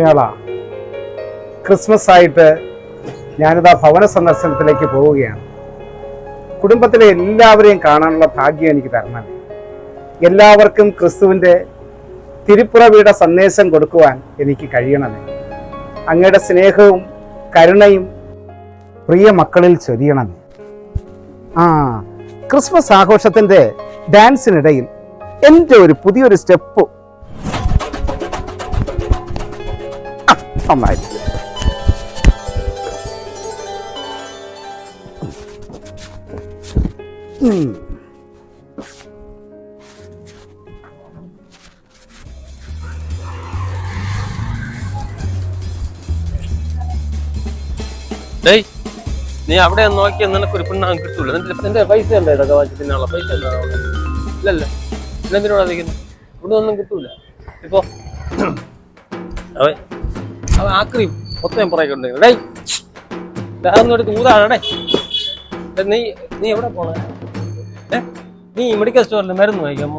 ഉണ്ണിയാള Christmas ആയിട്ട് ഞാനിതാ ഭവന സന്ദർശനത്തിലേക്ക് പോവുകയാണ്. കുടുംബത്തിലെ എല്ലാവരെയും കാണാനുള്ള ഭാഗ്യം എനിക്ക് തരണം. എല്ലാവർക്കും ക്രിസ്തുവിന്റെ തിരുപ്പുറവിയുടെ സന്ദേശം കൊടുക്കുവാൻ എനിക്ക് കഴിയണമേ. അങ്ങയുടെ സ്നേഹവും കരുണയും പ്രിയ മക്കളിൽ ചൊരിയണമേ. ആ ക്രിസ്മസ് ആഘോഷത്തിന്റെ ഡാൻസിനിടയിൽ എന്റെ ഒരു പുതിയൊരു സ്റ്റെപ്പ് നന്നായി ഉം. ഡേയ് നീ അവിടെ നോക്കി നിനക്കൊരു പെണ്ണാൻ കിട്ടൂല. നിന്റെ പൈസ ഉണ്ടോ ഇതൊക്കെ വാങ്ങി തിന്നാനുള്ള പൈസ ഉണ്ടോ? ഇല്ലല്ല ഇല്ലെന്തിനോടാ നിൽക്കുന്നത് ഇവിടെ ഒന്നും കിട്ടൂല. ഇപ്പോ അവൻ അവൻ ആക്രി മൊത്തം പുറകെ ഉണ്ടെങ്കിൽ ഡേ അതൊന്നും എടുത്ത് നീ നീ എവിടെ പോണേ? നീ മെഡിക്കൽ സ്റ്റോറിൽ മരുന്ന് വാങ്ങിക്കാൻ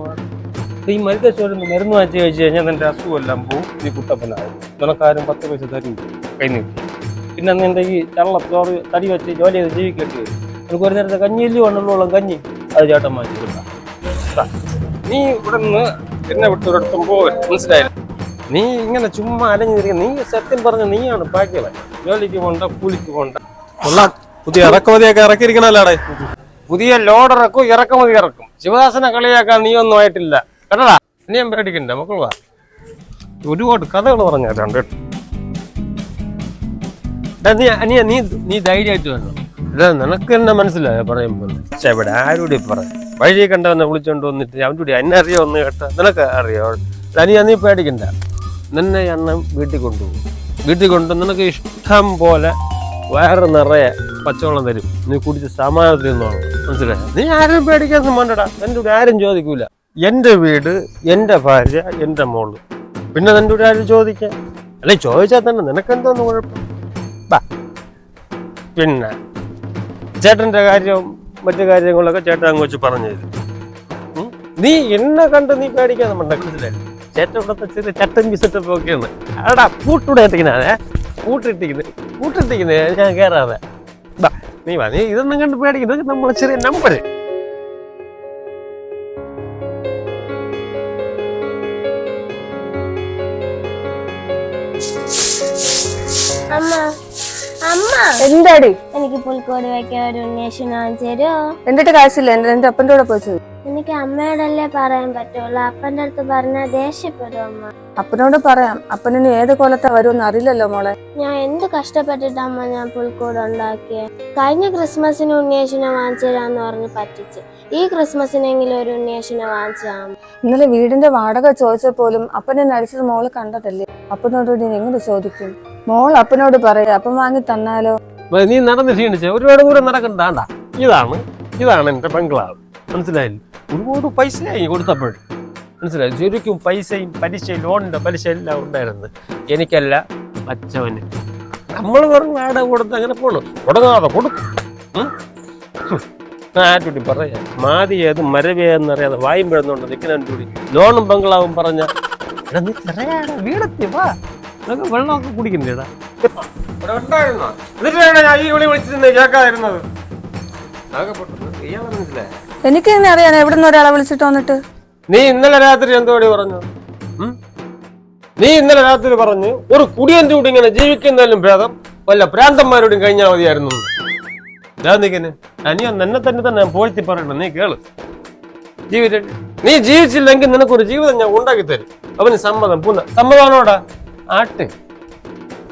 ഈ മെഡിക്കൽ സ്റ്റോറിൽ നിന്ന് മരുന്ന് വാങ്ങിച്ച് കഴിച്ച് കഴിഞ്ഞാൽ നിന്റെ അസുഖമെല്ലാം പോവും. നീ കുട്ടപ്പനായിരുന്നു നിനക്കാരും പത്ത് പൈസ തരും കൈ നീട്ടി. പിന്നെ നിന്റെ ഈ ചള്ള ചോറ് തടി വെച്ച് ജോലി ചെയ്ത് ജീവിക്കേണ്ടി വരും. എനിക്ക് ഒരു നേരത്തെ കഞ്ഞിയിലും ഉണ്ടുള്ളോളം കഞ്ഞി. അത് ചേട്ടൻ വാങ്ങിച്ചിട്ടുണ്ട് നീ ഇവിടെ നിന്ന് എന്നെ വിട്ടൊരിടത്തും പോകും മനസ്സിലായില്ല? നീ ഇങ്ങനെ ചുമ്മാ അലഞ്ഞിരിക്കുക നീ സത്യം പറഞ്ഞ നീയാണ് ബാക്കിയുള്ളത് ജോലിക്ക് പോണ്ട കൂലിക്ക് പോണ്ട. കൊള്ളാം. പുതിയ ഇറക്കുമതിയൊക്കെ ഇറക്കിയിരിക്കണല്ലോടെ? പുതിയ ലോഡ് ഇറക്കും ഇറക്കുമതി ഇറക്കും. ശിവദാസനെ കളിയാക്കാൻ നീ ഒന്നും ആയിട്ടില്ല. കേട്ടടാ നീ ഞാൻ പേടിക്കണ്ട മക്കൾ വാ. ഒരുപാട് കഥകൾ പറഞ്ഞു നീ നീ നീ നീ ധൈര്യമായിട്ട് വരണം ഇതാ നിനക്ക് തന്നെ മനസ്സിലായോ പറയുമ്പോൾ പക്ഷെ ഇവിടെ ആരോട് പറയാം? വഴി കണ്ടവനെ വിളിച്ചോണ്ട് വന്നിട്ട് അവന്റെ കൂടി എന്നെ അറിയോ ഒന്ന് കേട്ടോ. നിനക്ക് അറിയോ? അനിയ നീ പേടിക്കണ്ട. നിന്നെ ഞാൻ വീട്ടിൽ കൊണ്ടുപോകും. വീട്ടിൽ കൊണ്ട് നിനക്ക് ഇഷ്ടം പോലെ വയറ് നിറയെ പച്ചവെള്ളം തരും. നീ കുടിച്ച് സമാധാനത്തിൽ നിന്നോളാം മനസ്സിലായോ? നീ ആരും പേടിക്കാൻ സമ്മാനടാ എന്റെ കൂടെ ആരും ചോദിക്കൂല. എന്റെ വീട് എന്റെ ഭാര്യ എന്റെ മോൾ. പിന്നെ നിന്റെ കൂടെ ആരും ചോദിക്കാം. അല്ലെ ചോദിച്ചാൽ തന്നെ നിനക്കെന്തോന്ന് കുഴപ്പം? പിന്നെ ചേട്ടന്റെ കാര്യവും മറ്റു കാര്യങ്ങളൊക്കെ ചേട്ടൻ അങ്ങ് വെച്ച് പറഞ്ഞു തരും. നീ എന്നെ കണ്ട് നീ പേടിക്കാൻ പേടിക്കാതെ മനസ്സിലായി? ചേട്ടൻ ഇവിടുത്തെ ചെറിയ ചട്ടൻ ബിസറ്റപ്പ് ഒക്കെയാണ് അടാ പൂട്ടൂടെ ഇട്ടിക്കുന്നേ പൂട്ടിട്ടിരിക്കുന്നത് പൂട്ടിട്ടിക്കുന്നത് ഞാൻ കയറാതെ നീ വാ. നീ ഇതൊന്നും കണ്ട് പേടിക്കുന്നത് നമ്മളെ ചെറിയ നമ്പർ എന്താടി? എനിക്ക് പുൽക്കോട് വെക്കാൻ ഒരു ഉന്മേഷം വാങ്ങിച്ചു തരുമോ എന്നിട്ട് കാശില്ല? എന്റെ എന്റെ അപ്പന്റെ കൂടെ പോയി എനിക്ക് അമ്മയോടല്ലേ പറയാൻ പറ്റുള്ളൂ. അപ്പന്റെ അടുത്ത് പറഞ്ഞാൽ ദേഷ്യപ്പെടും അമ്മ. അപ്പനോട് പറയാം. അപ്പനിന് ഏത് കൊല്ലത്തെ വരുമെന്ന് അറിയില്ലല്ലോ മോളെ. ഞാൻ എന്ത് കഷ്ടപ്പെട്ടിട്ട് അമ്മ ഞാൻ പുൽക്കൂട് ഉണ്ടാക്കിയേ? കഴിഞ്ഞ ക്രിസ്മസിന് ഉണ്ണിയേശുനെ വാങ്ങിച്ചു തരാന്ന് പറഞ്ഞ് പറ്റിച്ച്. ഈ ക്രിസ്മസിനെങ്കിലും ഒരു ഉണ്ണിയേശുനെ വാങ്ങിച്ചാം ഇന്നലെ വീടിന്റെ വാടക ചോദിച്ചപ്പോലും അപ്പനെ നടിച്ചത് മോൾ കണ്ടതല്ലേ? അപ്പനോട് നീ എങ്ങനെ ചോദിക്കും? മോൾ അപ്പനോട് പറയാ അപ്പൻ വാങ്ങി തന്നാലോ? നീ നടന്ന് ക്ഷീണിച്ച. ഒരുപാട് ദൂരം നടക്കണ്ടാണ്ട ഇതാണ് ഇതാണ് എന്റെ ബംഗ്ലാവ്. മനസ്സിലായില്ലേ? ഒരുപാട് പൈസയായി കൊടുത്തപ്പോൾ. മനസ്സിലായി? ശരിക്കും പൈസയും പലിശയും ലോണിന്റെ പലിശ എല്ലാം ഉണ്ടായിരുന്നു. എനിക്കല്ല അച്ഛവന്. നമ്മൾ വെറും വാടക കൊടുത്ത് അങ്ങനെ പോണു. തുടങ്ങാതെ കൊടുക്കും. ആറ്റുട്ടി പറയാ മാതി ഏത് മരവേന്നറിയാതെ വായും പിഴന്നുകൊണ്ട് നിൽക്കുന്നൂടി ലോണും ബംഗ്ലാവും പറഞ്ഞ എടാ വാ. വെള്ളമൊക്കെ കുടിക്കുന്നേടാ എന്നിട്ടാണ് ഞാൻ ഈ വിളി വിളിച്ചിരുന്നത് കേൾക്കാതിരുന്നത്. ചെയ്യാൻ മനസ്സിലായ? എനിക്ക് തന്നെ അറിയാൻ എവിടെ നിന്ന് ഒരാളെ വിളിച്ചിട്ട് വന്നിട്ട്? നീ ഇന്നലെ രാത്രി എന്തോടി പറഞ്ഞു? നീ ഇന്നലെ രാത്രി പറഞ്ഞു ഒരു കുടിയന്റെ കൂടി ഇങ്ങനെ ജീവിക്കുന്നതിലും ഭേദം വല്ല ഭ്രാന്തന്മാരോടും കഴിഞ്ഞാൽ മതിയായിരുന്നു. അനിയോ എന്നെ തന്നെ തന്നെ പോഴ്ത്തി പറയണം. നീ കേൾ. ജീവിത. നീ ജീവിച്ചില്ലെങ്കിൽ നിനക്കൊരു ജീവിതം ഞാൻ ഉണ്ടാക്കി തരും അവന് സമ്മതം. പൂന്ന സമ്മതമാണോടാ ആട്ട്.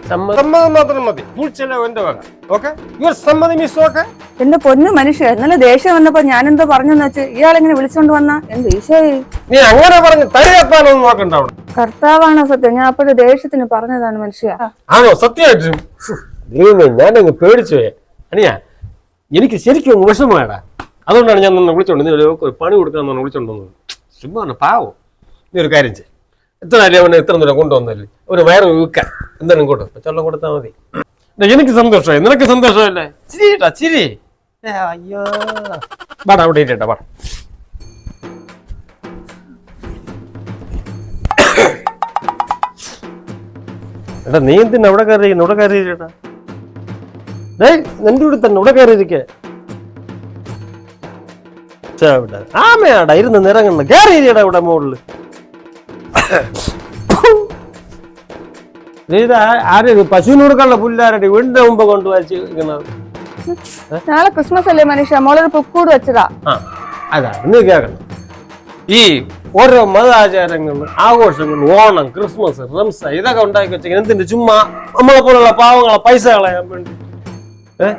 സമ്മതം. സമ്മതം മാത്രം മതി. ഫുൾ ചെലവ് എന്റെ വക. ഓക്കെ യുവർ സമ്മതം ഈസ് ഓക്കെ എന്റെ പൊന്നു മനുഷ്യ ഇന്നലെ ദേഷ്യം വന്നപ്പോ ഞാനെന്തോ പറഞ്ഞെന്ന് വെച്ച് ഇയാളെങ്ങനെ വിളിച്ചോണ്ട് വന്ന? എന്ത് ഈശോയെ? നീ അങ്ങനെ പറഞ്ഞു തലയെത്താനൊന്നും നോക്കണ്ട അവിടെ. കർത്താവാണോ സത്യം? ഞാൻ അപ്പോഴും ദേഷ്യത്തിന് പറഞ്ഞതാണ് മനുഷ്യ. ആണോ? സത്യമായിട്ടും? ദൈവമേ ഞാനങ്ങ് പേടിച്ചു പോയെ അനിയാ എനിക്ക് ശരിക്കും അങ്ങ് വിഷമമായടാ. അതുകൊണ്ടാണ് ഞാൻ നിന്നെ വിളിച്ചോണ്ട് നീ ഒരു പണി കൊടുക്കാൻ വിളിച്ചോണ്ട് വന്നത്. ചുമ്മാ പാവോ. നീ ഒരു കാര്യം ചെയ്യും. എത്ര അല്ലേ അവനെ ഇത്ര ദൂരം കൊണ്ടുവന്നല്ലേ? ഒരു വയറ് വീക്കാൻ. എന്തായാലും ഇങ്ങോട്ട് പച്ചവെള്ളം കൊടുത്താൽ മതി. എനിക്ക് സന്തോഷമായി. നിനക്ക് സന്തോഷമല്ലേ? ചിരിട്ടാ ചിരി. അയ്യോ. വാടാ അവിടെ ഇരിട്ടാ വാ. എടാ നീ എന്തിനാ അവിടെ കയറിയിരിക്കുന്നു? ഇവിടെ കയറിയിരിക്കട്ടാ. ഡേയ് നിന്റെ ഇവിടെ തന്നെ ഇവിടെ കയറിയിരിക്കേ. ആമയാടാ ഇരുന്ന് നിറങ്ങുന്നു കയറിയിരിക്കടാ ഇവിടെ മുകളിൽ. ഇത് ആര് പശുവിന് കൊടുക്കാനുള്ള പുല്ലാരടി വീടിന്റെ മുമ്പ് കൊണ്ടുവച്ചിരിക്കുന്നത് നാളെ ക്രിസ്മസ് അല്ലേ മനുഷ്യ മോളൊരു പുക്കൂട് വെച്ചതാ ആ അതാണ് നീ കേൾക്കണം ഈ ഓരോ മതാചാരങ്ങളും ആഘോഷങ്ങളും ഓണം ക്രിസ്മസ് റംസ ഇതൊക്കെ ഉണ്ടാക്കി വെച്ചെങ്കിൽ എന്തിന്റെ ചുമ്മാ നമ്മളെ പോലുള്ള പാവങ്ങളെ പൈസ കളയാൻ വേണ്ടി ഏ?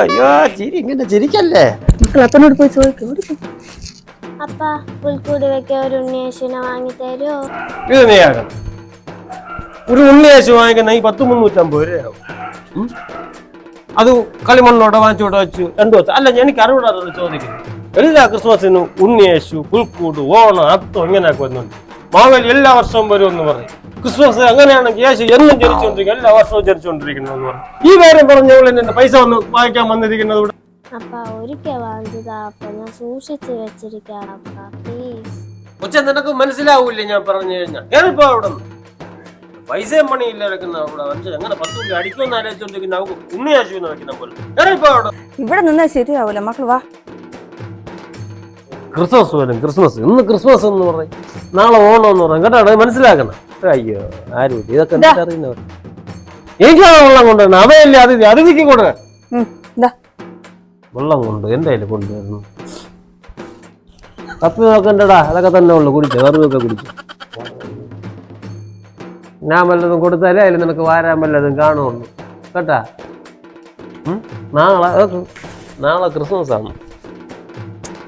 അയ്യോ ചിരി ഇങ്ങനെ ചിരിക്കല്ലേ മക്കൾ അപ്പനോട് പോയി ചോദിക്കും അപ്പ പുൽക്കൂട് വെക്കാൻ ഒരു ഉണ്ണിയേശുവിനെ വാങ്ങി തരുമോ ഇത് നീ ഒരു ഉണ്ണിയേശു വാങ്ങിക്കുന്ന ഈ പത്ത് മുന്നൂറ്റമ്പത് രൂപയാവും? അത് കളിമണ്ണോടെ വാങ്ങിച്ചോടെ വെച്ചു രണ്ടു ദിവസം. അല്ല എനിക്ക് അറിവിടാതെ ചോദിക്കുന്നു എല്ലാ ക്രിസ്മസിനും ഉണ്ണിയേശു പുൽക്കൂട് ഓണം അത്തം ഇങ്ങനെയൊക്കെ വരുന്നുണ്ട്. മാവേലി എല്ലാ വർഷവും വരും എന്ന് പറയും. ക്രിസ്മസ് അങ്ങനെയാണെങ്കിൽ യേശു എന്നും ജനിച്ചുകൊണ്ടിരിക്കും എല്ലാ വർഷവും ജനിച്ചുകൊണ്ടിരിക്കുന്നു എന്ന് പറയും. ഈ കാര്യം പറഞ്ഞ എന്റെ പൈസ വന്ന് വാങ്ങിക്കാൻ വന്നിരിക്കുന്നത് ഇവിടെ. അപ്പ ഒരിക്കൽ വാങ്ങിച്ചതാ. അപ്പ ഞാൻ സൂക്ഷിച്ചു വെച്ചിരിക്കാം അപ്പ പ്ലീസ് ഒച്ച നിനക്ക് മനസ്സിലാവൂല്ലേ ഞാൻ പറഞ്ഞു കഴിഞ്ഞാൽ ഞാനിപ്പോ അവിടെ പൈസയും പണി എടുക്കുന്ന അവിടെ. മനുഷ്യൻ എങ്ങനെ പത്ത് രൂപ അടിക്കുമെന്ന് ആലോചിച്ചോണ്ടിരിക്കുന്ന നമുക്ക് ഉണ്ണിയാശുവിനെ വെക്കുന്ന പോലെ. ഞാനിപ്പോ അവിടെ ഇവിടെ നിന്നാ ശരിയാവൂല. മക്കൾ വാ. ക്രിസ്മസ് വരും ക്രിസ്മസ്. ഇന്ന് ക്രിസ്മസ് എന്ന് പറയും. നാളെ ഓണം എന്ന് പറയും. കേട്ടോ മനസ്സിലാക്കണം. അയ്യോ ആരും ഇല്ല. ഇതൊക്കെ എന്താ അറിയുന്നവർ എനിക്കാണ് വെള്ളം കൊണ്ടുവരണം അവയല്ലേ അതിഥി. അതിഥിക്ക് ഇതാ വെള്ളം കൊണ്ട് എന്റെ അതിൽ കൊണ്ടുവരുന്നു. തപ്പി നോക്കണ്ടടാ അതൊക്കെ തന്നെ ഉള്ളു കുടിച്ചു വെറുതൊക്കെ കുടിച്ചു ഞാൻ വല്ലതും കൊടുത്താലേ അതിൽ നിനക്ക് വാരാൻ വല്ലതും കാണുള്ളൂ. കേട്ടാ? നാളെ നാളെ ക്രിസ്മസ് ആണ്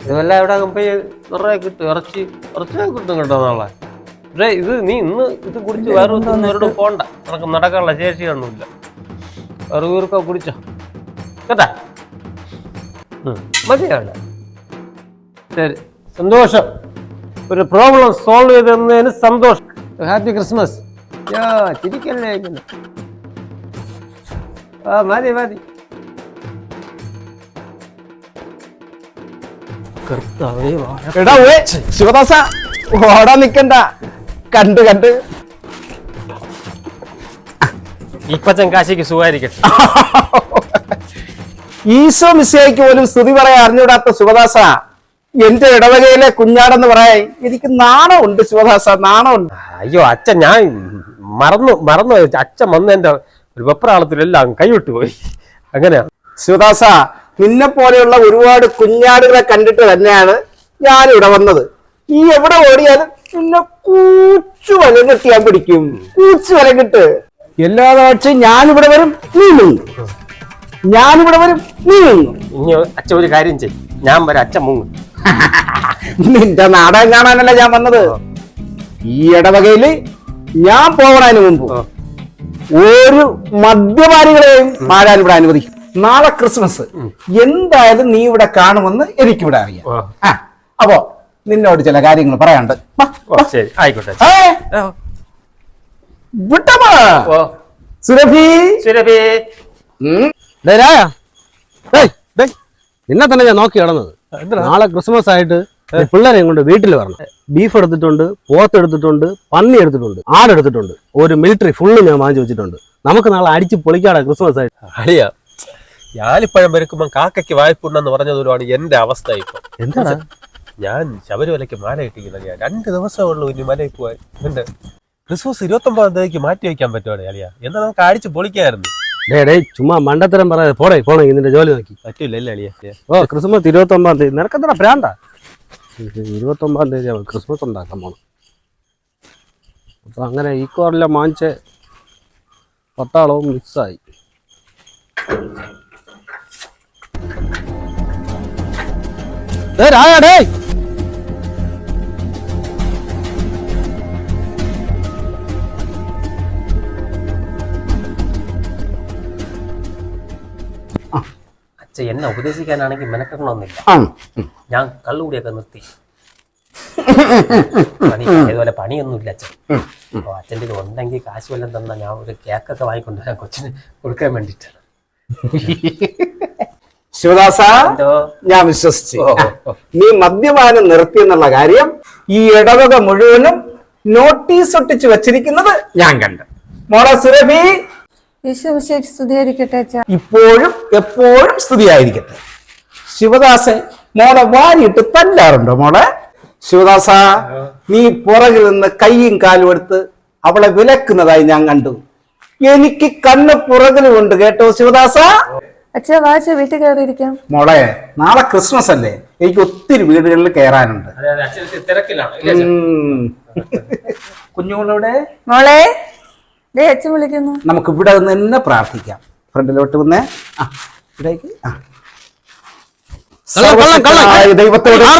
ഇതെല്ലാം ഇവിടെ പോയി നിറയെ കിട്ടും ഇറച്ചി ഇറച്ചിയൊക്കെ കിട്ടും കേട്ടോ നാളെ. പക്ഷേ ഇത് നീ ഇന്ന് ഇത് കുടിച്ച് വേറെ ഒന്നും പോണ്ട. നിനക്ക് നടക്കാനുള്ള ശേഷി കാണൂല വേറെ വീർക്കോ കുടിച്ചോ. കേട്ടാ. മതിയാണ്. ശരി. സന്തോഷം. ഒരു പ്രോബ്ലം സോൾവ് ചെയ്ത് തന്നതിന് സന്തോഷം. ഹാപ്പി ക്രിസ്മസ് യാ ചിരിക്കല്ലേ ആ മതി മതി. എടാ ഉവ്വേ, ശിവദാസ. ഓടാൻ നിക്കണ്ട. കണ്ട് കണ്ട്. ഇപ്പച്ചൻ കാശിക്ക് സുഖമായിരിക്കട്ടെ. ഈശോ മിസ്സയ്ക്ക് പോലും സ്തുതി പറയാൻ അറിഞ്ഞൂടാത്ത ശിവദാസ എന്റെ ഇടവകയിലെ കുഞ്ഞാടെന്ന് പറയാൻ എനിക്ക് നാണമുണ്ട് ശിവദാസ നാണമുണ്ട്. അയ്യോ അച്ഛൻ ഞാൻ മറന്നു മറന്നു. അച്ഛൻ വന്ന് എന്റെ ഒരു വെപ്രാളത്തിലെല്ലാം കൈവിട്ടു പോയി. അങ്ങനെയാ ശിവദാസ നിന്നെ പോലെയുള്ള ഒരുപാട് കുഞ്ഞാടുകളെ കണ്ടിട്ട് തന്നെയാണ് ഞാൻ ഇവിടെ വന്നത്. നീ എവിടെ ഓടിയാലും നിന്നെ കൂച്ചു വലം കെട്ടി ഞാൻ പിടിക്കും. കൂച്ചു വലം കിട്ട് എല്ലാ ഞാൻ ഞാനിവിടെ വരും നീ ഞാനിവിടെ വരും. നീ മുങ്ങും. ഇനി അച്ഛൻ ഒരു കാര്യം ചെയ്യും. ഞാൻ വരാം. അച്ഛൻ മുങ്ങും. നിന്റെ നാടകം കാണാനല്ല ഞാൻ വന്നത്? ഈ ഇടവകയിൽ ഞാൻ പോകണതിന് മുമ്പ്. ഒരു മദ്യപാനികളെയും പാടാൻ ഇവിടെ അനുവദിക്കും? നാളെ ക്രിസ്മസ്. എന്തായാലും നീ ഇവിടെ കാണുമെന്ന് എനിക്കിവിടെ അറിയാം. ആ. അപ്പോ നിന്നോട് ചില കാര്യങ്ങൾ പറയാണ്ട് വാ, ഓ, ശരി. ആയിക്കോട്ടെ. ഏ, വിട്ടമ്മാ. ഓ. സുരഭി. സുരഭി. ഉം, നിന്നെ തന്നെ ഞാൻ നോക്കി കിടന്നത് നാളെ ക്രിസ്മസ് ആയിട്ട് പിള്ളേരെ കൊണ്ട് വീട്ടിൽ വരണം. ബീഫ് എടുത്തിട്ടുണ്ട് പോത്ത് എടുത്തിട്ടുണ്ട് പന്നി എടുത്തിട്ടുണ്ട് ആടെടുത്തിട്ടുണ്ട് ഒരു മിലിറ്ററി ഫുള്ള് ഞാൻ വാങ്ങിച്ചു വെച്ചിട്ടുണ്ട്. നമുക്ക് നാളെ അടിച്ച് പൊളിക്കാടാ ക്രിസ്മസ് ആയിട്ട്. അളിയ ഞാലിപ്പഴം പെരുക്കുമ്പോ കാക്കയ്ക്ക് വായ്പുണ്ടെന്ന് പറഞ്ഞതുപോലെയാണ് എന്റെ അവസ്ഥ ഇപ്പൊ. എന്താണ് ഞാൻ ശബരിമലയ്ക്ക് മാല കിട്ടിക്കുന്നത് ഞാൻ രണ്ട് ദിവസമേ ഉള്ളൂ ഇനി മലയിൽ പോവാൻ. ക്രിസ്മസ് ഇരുപത്തി ഒമ്പതാം തീയതിക്ക് മാറ്റി വയ്ക്കാൻ പറ്റുവാണ് അലിയ എന്നാ നമുക്ക് അടിച്ച് പൊളിക്കായിരുന്നു. ഡേ ഡേ ചുമ്മാ മണ്ടത്തരം പറയാതെ പോടെ പോണേ ഇതിന്റെ ജോലി നോക്കി. പറ്റില്ല അല്ലേ അളിയ? ഓ ക്രിസ്മസ് ഇരുപത്തി ഒമ്പതാം തീയതി. നിനക്കെന്താ പ്രാന്ത? ഇരുപത്തി ഒമ്പതാം തീയതി ആവും ക്രിസ്മസ് ഉണ്ടാക്കാൻ പോണം. അപ്പൊ അങ്ങനെ ഈ കോറിലെ മാഞ്ച് പട്ടാളവും മിക്സായി. ഡേ രായ ഡേ അച്ഛൻ എന്നെ ഉപദേശിക്കാനാണെങ്കിൽ മെനക്കെടണമെന്നില്ല. ഞാൻ കള്ളുകൂടിയൊക്കെ നിർത്തി. പണി ഇതുപോലെ പണിയൊന്നുമില്ല അച്ഛൻ അപ്പൊ അച്ഛന്റെ ഇത് ഉണ്ടെങ്കിൽ കാശ് വല്ലതും തന്നാൽ ഞാൻ ഒരു കേക്കൊക്കെ വാങ്ങിക്കൊണ്ടുവരാൻ കൊച്ചിന് കൊടുക്കാൻ വേണ്ടിയിട്ടാണ് ശിവദാസ ഞാൻ വിശ്വസിച്ചു. നീ മദ്യപാനം നിർത്തി എന്നുള്ള കാര്യം ഈ ഇടവക മുഴുവനും നോട്ടീസ് ഒട്ടിച്ച് വെച്ചിരിക്കുന്നത് ഞാൻ കണ്ടു. മോളെ സുരഭി ഇപ്പോഴും എപ്പോഴും സ്തുതിയായിരിക്കട്ടെ. ശിവദാസൻ മോളെ വാരിയിട്ട് തല്ലാറുണ്ടോ മോളെ? ശിവദാസ നീ പുറകിൽ നിന്ന് കൈയും കാലും എടുത്ത് അവളെ വിലക്കുന്നതായി ഞാൻ കണ്ടു. എനിക്ക് കണ്ണ് പുറകിലുമുണ്ട് കേട്ടോ ശിവദാസ. അച്ഛാ വാച്ച വീട്ടിൽ കയറിയിരിക്കാം. മോളെ നാളെ ക്രിസ്മസ് അല്ലേ? എനിക്ക് ഒത്തിരി വീടുകളിൽ കയറാനുണ്ട്. അതെ അതെ അച്ഛൻ തിരക്കിലാണ്. കുഞ്ഞുങ്ങളോടെ മോളെ വിളിക്കുന്നു. നമുക്ക് ഇവിടെ നിന്ന് തന്നെ പ്രാർത്ഥിക്കാം. ഫ്രണ്ടിലോട്ട് വന്നേ. ആ ഇവിടേക്ക്. ആ. ദൈവത്തോട്.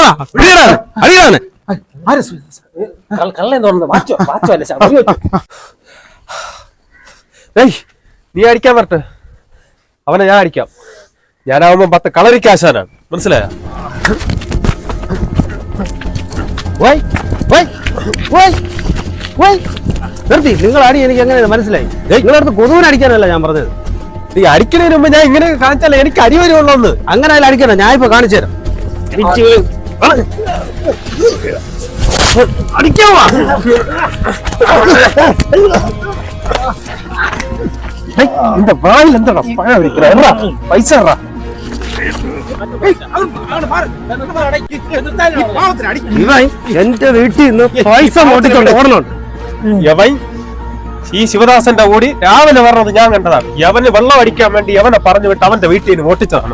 നീ അടിക്കാൻ വരട്ടെ. അവനെ ഞാൻ അടിക്കാം. ഞാനാവുമ്പോ പത്ത് കളരിക്കാശാനാണ് മനസ്സിലായോ? വൈ, വൈ, വൈ, വൈ. നിർത്തി. നിങ്ങൾ അടി എനിക്ക് എങ്ങനെ മനസ്സിലായി? നിങ്ങളടുത്ത് കൊതുവിനെ അടിക്കാനല്ല ഞാൻ പറഞ്ഞത്. നീ അടിക്കുന്നതിന് മുമ്പ് ഞാൻ ഇങ്ങനെ കാണിച്ചാലേ എനിക്ക് അടി വരുള്ളൂ അങ്ങനെ അതിൽ അടിക്കണം ഞാൻ ഇപ്പൊ കാണിച്ചു തരാം. അടിക്കാവാ? എന്റെ വായിൽ എന്താ പഴം ഇരിക്കണ പൈസ ഇറ. ഇവൻ എന്റെ വീട്ടിൽ നിന്ന് പൈസ മോട്ടിക്കൊണ്ട് ഓടണുണ്ട് യവൻ ഈ ശിവദാസന്റെ കൂടി രാവിലെ പറഞ്ഞത് ഞാൻ കണ്ടതാണ്. യവന് വെള്ളം അടിക്കാൻ വേണ്ടി യവനെ പറഞ്ഞു വിട്ട് അവന്റെ വീട്ടിൽ നിന്ന് ഓട്ടിച്ചതാണ്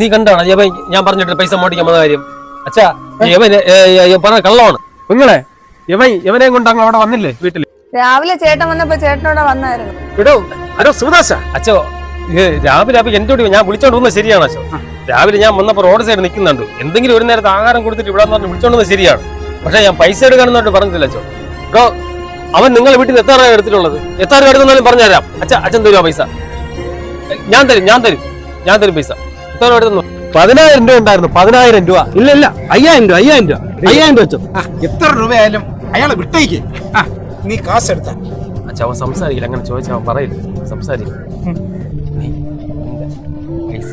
നീ കണ്ടാണ് യവൻ ഞാൻ പറഞ്ഞിട്ട് പൈസ മോട്ടിക്കാൻ വന്ന കാര്യം. അച്ഛാ യവൻ പറഞ്ഞ കള്ളമാണ്. നിങ്ങളെ യവൻ യവനെ കൊണ്ട് അങ്ങ് അവിടെ വന്നില്ലേ വീട്ടിൽ രാവിലെ ചേട്ടൻ വന്നപ്പോ ചേട്ടനോടെ വന്നായിരുന്നു. എടോ ഹലോ ശിവദാസ അച്ഛോ രാവിലെ അപ്പൊ എന്റെ കൂടി ഞാൻ വിളിച്ചോണ്ട് വന്നത് ശരിയാണ് അച്ഛോ. രാവിലെ ഞാൻ വന്നപ്പോ റോഡ് സൈഡ് നിൽക്കുന്നുണ്ട്. എന്തെങ്കിലും ഒരു നേരത്തെ ആഹാരം കൊടുത്തിട്ട് ഇവിടെ വിളിച്ചോണ്ട് വന്നത് ശരിയാണ്. പക്ഷെ ഞാൻ പൈസ എടുക്കാനെന്നോട്ട് പറഞ്ഞില്ല അച്ഛോ. ബ്രോ അവൻ നിങ്ങളെ വീട്ടിൽ നിന്ന് എത്ര രൂപ എടുത്തിട്ടുള്ളത്? എത്ര രൂപ എടുത്തെന്നാലും പറഞ്ഞുതരാം. അച്ഛ അച്ഛൻ തരുമോ പൈസ? ഞാൻ തരും ഞാൻ തരും. ഞാൻ തരും പൈസ. എത്ര രൂപ എടുത്തു പതിനായിരം രൂപ ഉണ്ടായിരുന്നു പതിനായിരം രൂപ. ഇല്ല ഇല്ല അയ്യായിരം രൂപ അയ്യായിരം രൂപ അയ്യായിരം രൂപ വെച്ചോ. എത്ര രൂപയായാലും അയാളെ വിട്ടേക്ക്. ആ നീ കാശ് എടുത്ത. അച്ഛ അവൻ സംസാരിക്കില്ല. അങ്ങനെ ചോദിച്ചാൽ അവൻ പറയില്ല. സംസാരിക്കും പൈസ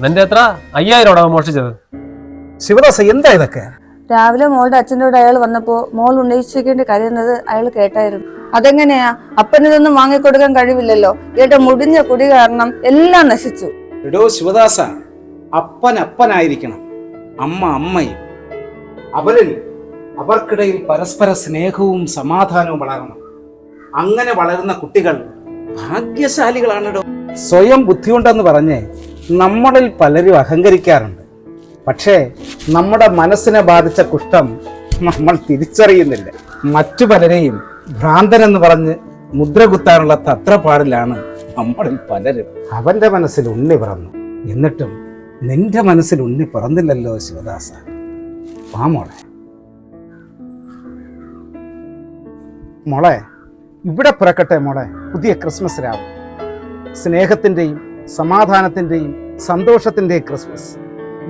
നിന്റെ എത്ര? അയ്യായിരം അവൻ മോഷ്ടിച്ചത്. ശിവദാസ എന്താ ഇതൊക്കെ? രാവിലെ മോളുടെ അച്ഛന്റെ കൂടെ അയാൾ വന്നപ്പോ മോൾ ഉന്നയിച്ചേക്കേണ്ടി കരയുന്നത് അയാൾ കേട്ടായിരുന്നു. അതെങ്ങനെയാ? അപ്പനിതൊന്നും വാങ്ങിക്കൊടുക്കാൻ കഴിവില്ലല്ലോ. ഇയാളുടെ മുടിഞ്ഞ കുടി കാരണം എല്ലാം നശിച്ചു. എടോ ശിവദാസ അപ്പൻ അപ്പനായിരിക്കണം. അമ്മ അമ്മയും. അവരിൽ അവർക്കിടയിൽ പരസ്പര സ്നേഹവും സമാധാനവും വളരണം. അങ്ങനെ വളരുന്ന കുട്ടികൾ ഭാഗ്യശാലികളാണെടോ. സ്വയം ബുദ്ധിയുണ്ടെന്ന് പറഞ്ഞ് നമ്മളിൽ പലരും അഹങ്കരിക്കാറുണ്ട്. പക്ഷേ നമ്മുടെ മനസ്സിനെ ബാധിച്ച കുഷ്ഠം നമ്മൾ തിരിച്ചറിയുന്നില്ല. മറ്റു പലരെയും ഭ്രാന്തനെന്ന് പറഞ്ഞ് മുദ്ര കുത്താനുള്ള തത്രപ്പാടിലാണ് നമ്മളിൽ പലരും. അവന്റെ മനസ്സിൽ ഉണ്ണി പിറന്നു. എന്നിട്ടും നിന്റെ മനസ്സിൽ ഉണ്ണി പിറന്നില്ലല്ലോ ശിവദാസ. വാ മോളെ. മോളെ ഇവിടെ പിറക്കട്ടെ മോളെ. പുതിയ ക്രിസ്മസ് രാവ്. സ്നേഹത്തിന്റെയും സമാധാനത്തിന്റെയും സന്തോഷത്തിന്റെയും ക്രിസ്മസ്.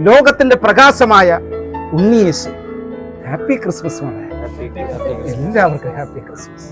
ലോകത്തിന്റെ പ്രകാശമായ ഉണ്ണിയേശു ഹാപ്പി ക്രിസ്മസ് മോളെ എല്ലാവർക്കും ഹാപ്പി ക്രിസ്മസ്.